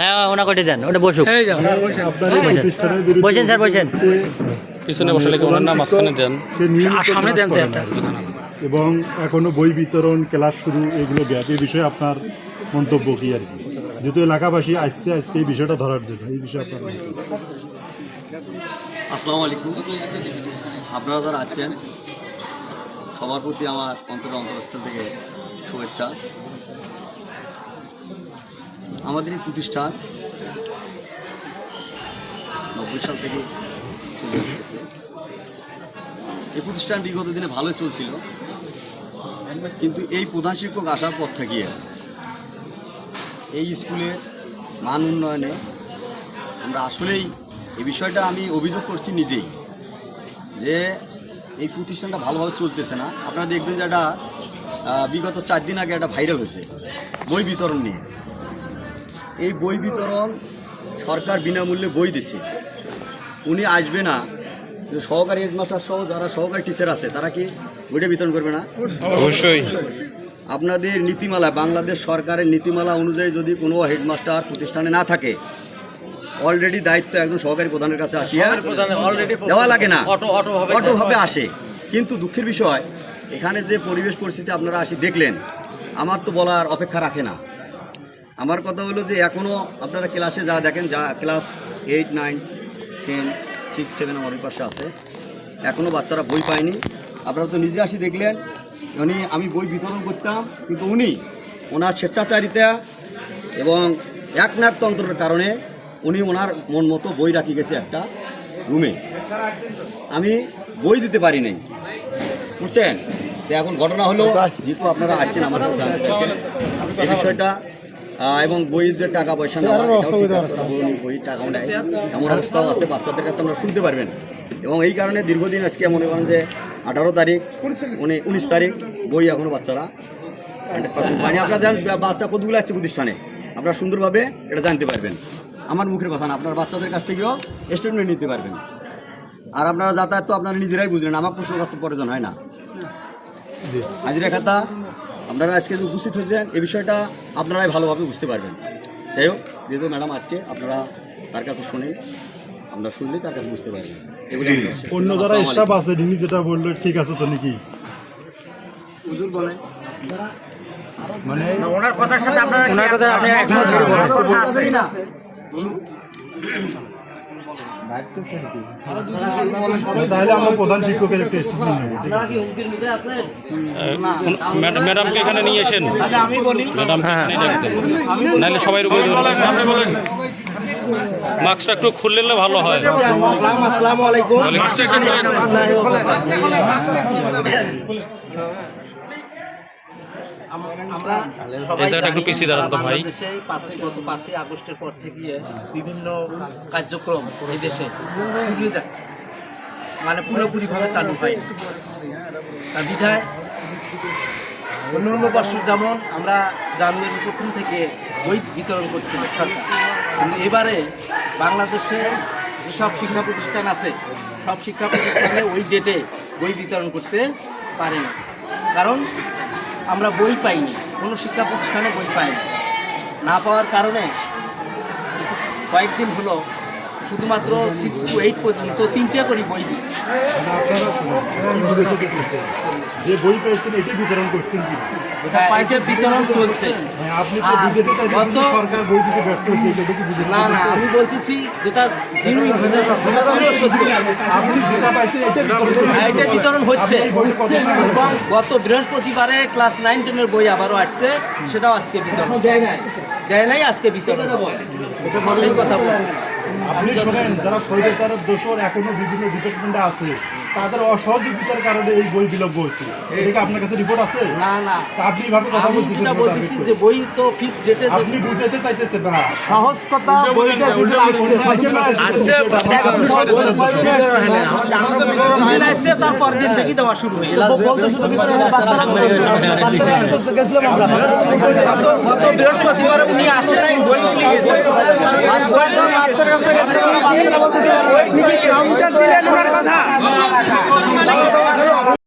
হ্যাঁ ওনা কটে দেন ওটা বসুক। আপনার এই প্রতিষ্ঠানের বিরুদ্ধে বসেন স্যার বসেন। পিছনে বসলে ওনার নাম মাঝখানে দেন? সামনে দেন এবং এখনও বই বিতরণ ক্লাস শুরু এগুলো গ্যাপ এই বিষয়ে আপনার মন্তব্য কি আর কি? যেহেতু এলাকাবাসী আজকে আজকে এই বিষয়টা ধরার জন্য এই বিষয়ে আপনার মন্তব্য। আসসালামু আলাইকুম। আপনারা যারা আছেন সবার প্রতি আমার অন্তর অন্তরস্থল থেকে শুভেচ্ছা। আমাদের এই প্রতিষ্ঠান নব্বই সাল থেকে এই প্রতিষ্ঠান বিগত দিনে ভালোই চলছিল। কিন্তু এই প্রধান শিক্ষক আসার পর থেকে এই স্কুলের মান উন্নয়নে আমরা আসলেই এই বিষয়টা আমি অভিযোগ করছি নিজেই যে এই প্রতিষ্ঠানটা ভালোভাবে চলতেছে না। আপনারা দেখবেন যে একটা বিগত চার দিন আগে একটা ভাইরাল হয়েছে বই বিতরণ নিয়ে। এই বই বিতরণ সরকার বিনামূল্যে বই দিছে। উনি আসবে না। যে সহকারী হেডমাস্টার সহ যারা সহকারী টিচার আছে তারা কি বইটা বিতরণ করবে না? অবশ্যই। আপনাদের নীতিমালা বাংলাদেশ সরকারের নীতিমালা অনুযায়ী যদি কোনো হেডমাস্টার প্রতিষ্ঠানে না থাকে অলরেডি দায়িত্ব একজন সহকারী প্রধানের কাছে আসিয়া দেওয়া লাগে না। অটোভাবে আসে। কিন্তু দুঃখের বিষয় এখানে যে পরিবেশ পরিস্থিতি আপনারা আসি দেখলেন আমার তো বলার অপেক্ষা রাখে না। আমার কথা হলো যে এখনও আপনারা ক্লাসে যা দেখেন যা class eight nine ten six seven আমার ওই পাশে আছে। এখনও বাচ্চারা বই পায়নি। আপনারা তো নিজে আসি দেখলেন উনি আমি বই বিতরণ করতাম কিন্তু উনি ওনার স্বেচ্ছাচারিতা এবং একনাকতন্ত্রের কারণে উনি ওনার মন মতো বই রাখি গেছে একটা রুমে। আমি বই দিতে পারি নাই। বুঝছেন? তো এখন ঘটনা হলো যেহেতু আপনারা আসছেন আমাদের এই বিষয়টা এবং বইয়ের যে টাকা পয়সা নেওয়া টাকাও নেয়। এমন অবস্থাও আছে বাচ্চাদের কাছে আপনারা শুনতে পারবেন। এবং এই কারণে দীর্ঘদিন আজকে মনে করেন যে আঠারো তারিখ উনি উনিশ তারিখ বই এখনও বাচ্চারা পায়নি। আপনারা বাচ্চা কতগুলো আসছে প্রতিষ্ঠানে? আপনারা সুন্দরভাবে এটা জানতে পারবেন। আমার মুখের কথা না আপনার বাচ্চাদের কাছ থেকেও স্টেটমেন্ট নিতে পারবেন। আর আপনারা যাতায়াত তো আপনারা নিজেরাই বুঝলেন আমার প্রশ্ন করতে প্রয়োজন হয় না। হাজিরা খাতা আপনারা আজকে যে উপস্থিত হয়েছেন এই বিষয়টা আপনারাই ভালোভাবে বুঝতে পারবেন। যাই হোক যেহেতু ম্যাডাম আসছে আপনারা তার কাছে শোনেন আমরা শুনলে তার কাছে বুঝতে পারবেন অন্য যারা স্টাফ আছে তিনি যেটা বলল ঠিক আছে তো নাকি? হুজুর বলে মানে ওনার কথার সাথে আপনি একমত? কথা আছে। তাহলে আমরা প্রধান শিক্ষকের একটা ম্যাডামকে এখানে নিয়ে এসেন? ম্যাডাম নাহলে সবাই উপরে বলেন। মাস্কটা একটু খুললে ভালো হয়। আসসালামু আলাইকুম। আমরা। বাংলাদেশে গত পাঁচই আগস্টের পর থেকে বিভিন্ন কার্যক্রম এই দেশে এগিয়ে যাচ্ছে। মানে পুরোপুরিভাবে চালু হয়নি। তার বিধায় অন্য অন্য বছর যেমন আমরা জানুয়ারি প্রথম থেকে বই বিতরণ করছিল সরকার কিন্তু এবারে বাংলাদেশে যেসব শিক্ষা প্রতিষ্ঠান আছে সব শিক্ষা প্রতিষ্ঠানে ওই ডেটে বই বিতরণ করতে পারে না কারণ আমরা বই পাইনি কোনো শিক্ষা প্রতিষ্ঠানে বই পাইনি। না পাওয়ার কারণে কয়েকদিন হলো শুধুমাত্র সিক্স টু এইট পর্যন্ত তিনটে করে বই। দেখতেছেন, যে বই পেয়েছেন এটি বিতরণ করছেন কি পাইসের বিতরণ চলছে। আপনি তো আর বুঝতে চাইছেন গত যে সরকার বই দিতে ব্যর্থ হচ্ছে এটা কি বুঝতে না না আমি বলতেছি যেটা এটা বিতরণ হচ্ছে। এবং গত বৃহস্পতিবারে ক্লাস নাইন টেনের বই আবারও আসছে সেটাও আজকে বিতরণ। দেয় নাই। আজকে বিতরণ। কথা বলছি। আপনি শোনেন যারা স্বৈরাচারের দোষর এখনও বিভিন্ন ডিপার্টমেন্টে আছে তাদের অসহযোগিতার কারণে এই বই বিলম্ব হচ্ছে এটা আপনার কাছে রিপোর্ট আছে? না না। আপনি কথা আমি বলতেছেন বলতেছি যে বই তো ফিক্সড ডেটে আপনি বুঝাতে চাইতেছেন না। সহজ কথা বইটা আসছে আপনি স্বৈরাচারের আসছে তারপর দিন থেকে দেওয়া শুরু হয়ে গেল গত বৃহস্পতিবার উনি আসে